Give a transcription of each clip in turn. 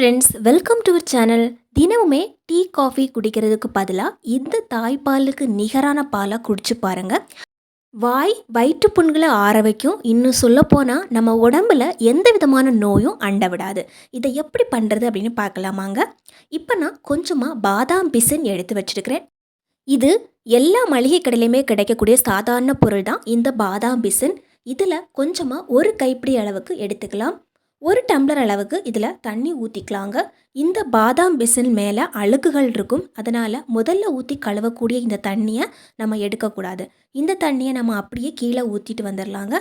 Friends welcome to our channel தினமுமே tea coffee குடிக்கிறதுக்கு பதிலாக இந்த தாய்ப்பாலுக்கு நிகரான பாலாக குடிச்சு பாருங்க. வாய் வயிற்று புண்களை ஆற வைக்கும். இன்னும் சொல்லப்போனால் நம்ம உடம்புல எந்த விதமான நோயும் அண்ட விடாது. இதை எப்படி பண்ணுறது அப்படின்னு பார்க்கலாமாங்க. இப்போ நான் கொஞ்சமாக பாதாம் பிசின் எடுத்து வச்சிருக்கிறேன். இது எல்லா மளிகை கடையிலையுமே கிடைக்கக்கூடிய சாதாரண பொருள் தான் இந்த பாதாம் பிசின். இதில் கொஞ்சமாக ஒரு கைப்பிடி அளவுக்கு எடுத்துக்கலாம். ஒரு டம்ளர் அளவுக்கு இதில் தண்ணி ஊற்றிக்கலாங்க இந்த பாதாம் பிசின் மேலே அழுக்குகள் இருக்கும். அதனால் முதல்ல ஊற்றி கழுவக்கூடிய இந்த தண்ணியை நம்ம எடுக்கக்கூடாது. இந்த தண்ணியை நம்ம அப்படியே கீழே ஊற்றிட்டு வந்துடலாங்க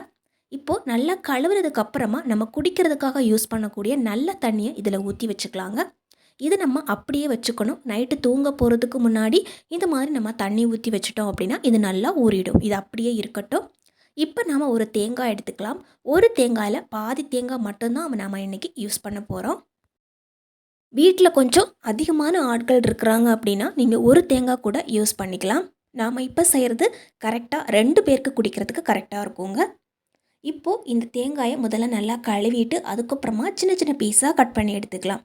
இப்போது நல்லா கழுவுறதுக்கு அப்புறமா நம்ம குடிக்கிறதுக்காக யூஸ் பண்ணக்கூடிய நல்ல தண்ணியை இதில் ஊற்றி வச்சுக்கலாங்க. இது நம்ம அப்படியே வச்சுக்கணும். நைட்டு தூங்க போகிறதுக்கு முன்னாடி இந்த மாதிரி நம்ம தண்ணி ஊற்றி வச்சிட்டோம் அப்படின்னா இது நல்லா ஊறிடும். இது அப்படியே இருக்கட்டும். இப்போ நாம் ஒரு தேங்காய் எடுத்துக்கலாம். ஒரு தேங்காயில் பாதி தேங்காய் மட்டும்தான் நாம் இன்றைக்கி யூஸ் பண்ண போகிறோம் வீட்டில் கொஞ்சம் அதிகமான ஆட்கள் இருக்கிறாங்க அப்படின்னா நீங்கள் ஒரு தேங்காய் கூட யூஸ் பண்ணிக்கலாம். நாம் இப்போ செய்கிறது கரெக்டாக ரெண்டு பேருக்கு குடிக்கிறதுக்கு கரெக்டாக இருக்குங்க. இப்போது இந்த தேங்காயை முதல்ல நல்லா கழுவிட்டு அதுக்கப்புறமா சின்ன சின்ன பீஸாக கட் பண்ணி எடுத்துக்கலாம்.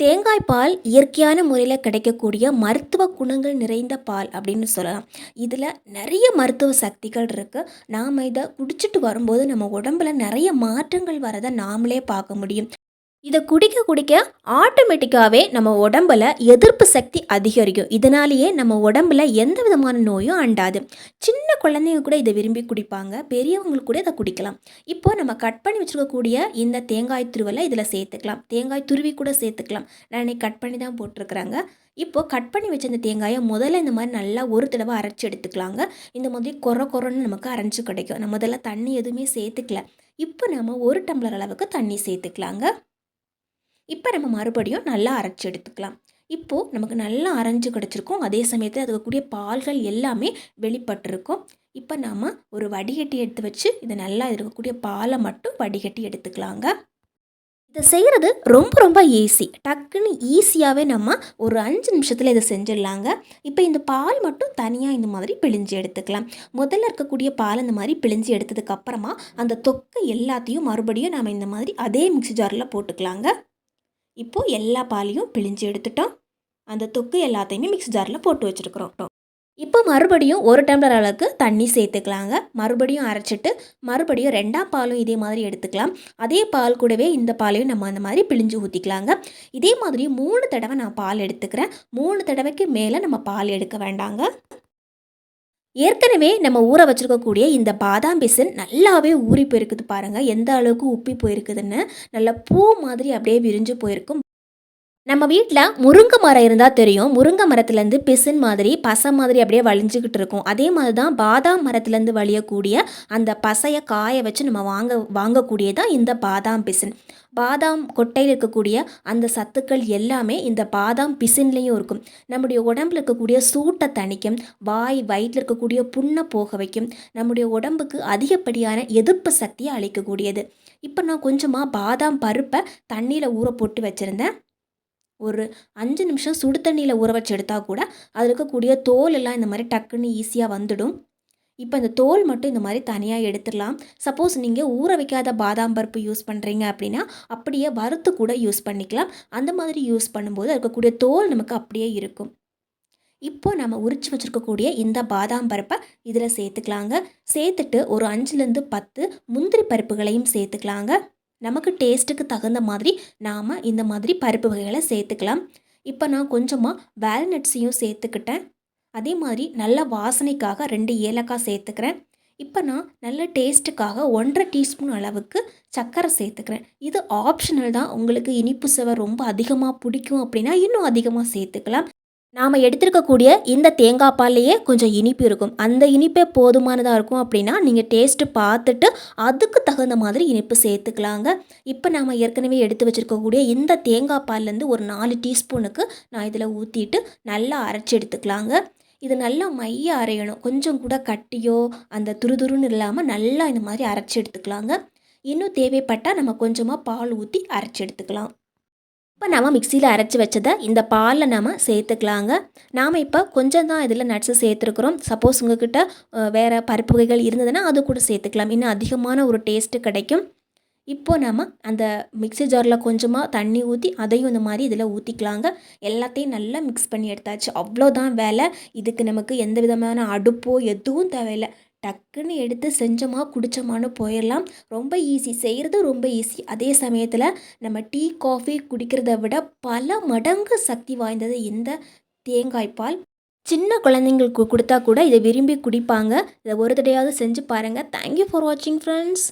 தேங்காய் பால் இயற்கையான முறையில் கிடைக்கக்கூடிய மருத்துவ குணங்கள் நிறைந்த பால் அப்படின்னு சொல்லலாம். இதில் நிறைய மருத்துவ சக்திகள் இருக்குது நாம் இதை குடிச்சிட்டு வரும்போது நம்ம உடம்புல நிறைய மாற்றங்கள் வரதை நாமளே பார்க்க முடியும். இதை குடிக்க குடிக்க ஆட்டோமேட்டிக்காகவே நம்ம உடம்புல எதிர்ப்பு சக்தி அதிகரிக்கும். இதனாலேயே நம்ம உடம்புல எந்த விதமான நோயும் அண்டாது. சின்ன குழந்தைங்க கூட இதை விரும்பி குடிப்பாங்க. பெரியவங்களுக்கு கூட இதை குடிக்கலாம். இப்போ நம்ம கட் பண்ணி வச்சுருக்கக்கூடிய இந்த தேங்காய் துருவலை இதில் சேர்த்துக்கலாம். தேங்காய் துருவி கூட சேர்த்துக்கலாம். நான் இன்னைக்கு கட் பண்ணி தான் போட்டிருக்கிறாங்க. இப்போது கட் பண்ணி வச்ச அந்த தேங்காயை முதல்ல இந்த மாதிரி நல்லா ஒரு தடவை அரைச்சி எடுத்துக்கலாங்க. இந்த மாதிரி கொர குறைன்னு நமக்கு அரைச்சி கிடைக்கும். நம்ம முதல்ல தண்ணி எதுவுமே சேர்த்துக்கல. இப்போ நம்ம ஒரு டம்ளர் அளவுக்கு தண்ணி சேர்த்துக்கலாங்க. இப்போ நம்ம மறுபடியும் நல்லா அரைச்சி எடுத்துக்கலாம். இப்போது நமக்கு நல்லா அரைஞ்சு கிடச்சிருக்கும். அதே சமயத்தில் அதுக்கக்கூடிய பால்கள் எல்லாமே வெளிப்பட்டிருக்கும். இப்போ நாம் ஒரு வடிகட்டி எடுத்து வச்சு இதை நல்லா இருக்கக்கூடிய பாலை மட்டும் வடிகட்டி எடுத்துக்கலாங்க. இதை செய்கிறது ரொம்ப ரொம்ப ஈஸி டக்குன்னு ஈஸியாகவே நம்ம ஒரு அஞ்சு நிமிஷத்தில் இதை செஞ்சிடலாங்க. இப்போ இந்த பால் மட்டும் தனியாக இந்த மாதிரி பிழிஞ்சு எடுத்துக்கலாம். முதல்ல இருக்கக்கூடிய பால் இந்த மாதிரி பிழிஞ்சு எடுத்ததுக்கப்புறமா அந்த தொக்கை எல்லாத்தையும் மறுபடியும் நம்ம இந்த மாதிரி அதே மிக்ஸி ஜாரில் போட்டுக்கலாங்க. இப்போது எல்லா பாலையும் பிழிஞ்சு எடுத்துட்டோம். அந்த தொக்கு எல்லாத்தையுமே மிக்ஸ் ஜாரில் போட்டு வச்சுருக்குறோம். இப்போ மறுபடியும் ஒரு டம்ளர் அளவுக்கு தண்ணி சேர்த்துக்கலாங்க. மறுபடியும் அரைச்சிட்டு மறுபடியும் ரெண்டாம் பாலும் இதே மாதிரி எடுத்துக்கலாம். அதே பால் கூடவே இந்த பாலையும் நம்ம அந்த மாதிரி பிழிஞ்சு ஊற்றிக்கலாங்க இதே மாதிரி மூணு தடவை நான் பால் எடுத்துக்கிறேன். மூணு தடவைக்கு மேலே நம்ம பால் எடுக்க வேண்டாங்க. ஏற்கனவே நம்ம ஊற வச்சுருக்கக்கூடிய இந்த பாதாம் பிசின் நல்லாவே ஊறி போயிருக்குது பாருங்கள் எந்த அளவுக்கு உப்பி போயிருக்குதுன்னு. நல்லா பூ மாதிரி அப்படியே விரிஞ்சு போயிருக்கும். நம்ம வீட்டில் முருங்கை மரம் இருந்தால் தெரியும். முருங்கை மரத்துலேருந்து பிசின் மாதிரி பசை மாதிரி அப்படியே வழிஞ்சிக்கிட்டு இருக்கும். அதே மாதிரி தான் பாதாம் மரத்துலேருந்து வழியக்கூடிய அந்த பசையை காய வச்சு நம்ம வாங்க வாங்கக்கூடியதான் இந்த பாதாம் பிசின். பாதாம் கொட்டையில் இருக்கக்கூடிய அந்த சத்துக்கள் எல்லாமே இந்த பாதாம் பிசின்லேயும் இருக்கும். நம்முடைய உடம்புல இருக்கக்கூடிய சூட்டை தணிக்கும் வாய் வயிற்றில் இருக்கக்கூடிய புண்ணை போக வைக்கும் நம்முடைய உடம்புக்கு அதிகப்படியான எதிர்ப்பு சக்தியை அளிக்கக்கூடியது. இப்போ நான் கொஞ்சமாக பாதாம் பருப்பை தண்ணியில் ஊற போட்டு வச்சுருந்தேன். ஒரு அஞ்சு நிமிஷம் சுடு தண்ணியில் ஊற வச்சு எடுத்தால் கூட அதில் இருக்கக்கூடிய தோல் எல்லாம் இந்த மாதிரி டக்குன்னு ஈஸியாக வந்துடும். இப்போ இந்த தோல் மட்டும் இந்த மாதிரி தனியாக எடுத்துடலாம். சப்போஸ் நீங்கள் ஊற வைக்காத பாதாம் பருப்பு யூஸ் பண்ணுறீங்க அப்படின்னா அப்படியே வறுத்து கூட யூஸ் பண்ணிக்கலாம். அந்த மாதிரி யூஸ் பண்ணும்போது இருக்கக்கூடிய தோல் நமக்கு அப்படியே இருக்கும். இப்போ நம்ம உரிச்சு வச்சுருக்கக்கூடிய இந்த பாதாம் பருப்பை இதில் சேர்த்துக்கலாங்க. சேர்த்துட்டு ஒரு அஞ்சுலேருந்து பத்து முந்திரி பருப்புகளையும் சேர்த்துக்கலாங்க. நமக்கு டேஸ்ட்டுக்கு தகுந்த மாதிரி நாம் இந்த மாதிரி பருப்பு வகைகளை சேர்த்துக்கலாம். இப்போ நான் கொஞ்சமாக வேல்நட்ஸையும் சேர்த்துக்கிட்டேன். அதே மாதிரி நல்ல வாசனைக்காக ரெண்டு ஏலக்காய் சேர்த்துக்கிறேன். இப்போ நான் நல்ல டேஸ்ட்டுக்காக ஒன்றரை டீஸ்பூன் அளவுக்கு சர்க்கரை சேர்த்துக்கிறேன். இது ஆப்ஷனல் தான். உங்களுக்கு இனிப்பு சுவை ரொம்ப அதிகமாக பிடிக்கும் அப்படின்னா இன்னும் அதிகமாக சேர்த்துக்கலாம். நாம் எடுத்துருக்கக்கூடிய இந்த தேங்காய் பால்லையே கொஞ்சம் இனிப்பு இருக்கும். அந்த இனிப்பே போதுமானதாக இருக்கும் அப்படின்னா நீங்கள் டேஸ்ட்டு பார்த்துட்டு அதுக்கு தகுந்த மாதிரி இனிப்பு சேர்த்துக்கலாங்க. இப்போ நாம் ஏற்கனவே எடுத்து வச்சுருக்கக்கூடிய இந்த தேங்காய் பால்லேருந்து ஒரு நாலு டீஸ்பூனுக்கு நான் இதில் ஊற்றிட்டு நல்லா அரைச்சி எடுத்துக்கலாங்க. இது நல்லா மைய அரையணும். கொஞ்சம் கூட கட்டியோ அந்த துருதுருன்னு இல்லாமல் நல்லா இந்த மாதிரி அரைச்சி எடுத்துக்கலாங்க. இன்னும் தேவைப்பட்டால் நம்ம கொஞ்சமாக பால் ஊற்றி அரைச்சி எடுத்துக்கலாம். இப்போ நாம் மிக்சியில் அரைச்சி வச்சதை இந்த பாலில் நாம் சேர்த்துக்கலாங்க. நாம் இப்போ கொஞ்சம் தான் இதில் நட்ஸு சேர்த்துருக்குறோம். சப்போஸ் உங்ககிட்ட வேறு பருப்பு வகைகள் இருந்ததுன்னா அது கூட சேர்த்துக்கலாம். இன்னும் அதிகமான ஒரு டேஸ்ட்டு கிடைக்கும். இப்போது நம்ம அந்த மிக்ஸி ஜாரில் கொஞ்சமாக தண்ணி ஊற்றி அதையும் இந்த மாதிரி இதில் ஊற்றிக்கலாங்க எல்லாத்தையும் நல்லா மிக்ஸ் பண்ணி எடுத்தாச்சு. அவ்வளோதான் வேலை. இதுக்கு நமக்கு எந்த விதமான அடுப்போ எதுவும் தேவையில்லை. டக்குன்னு எடுத்து செஞ்சோமா குடித்தோமான்னு போயிடலாம் ரொம்ப ஈஸி செய்கிறது ரொம்ப ஈஸி அதே சமயத்தில் நம்ம டீ காஃபி குடிக்கிறத விட பல மடங்கு சக்தி வாய்ந்தது இந்த தேங்காய் பால். சின்ன குழந்தைங்களுக்கு கொடுத்தா கூட இதை விரும்பி குடிப்பாங்க. இதை ஒரு தடையாவது செஞ்சு பாருங்கள் தேங்க்யூ ஃபார் வாட்சிங் ஃப்ரெண்ட்ஸ்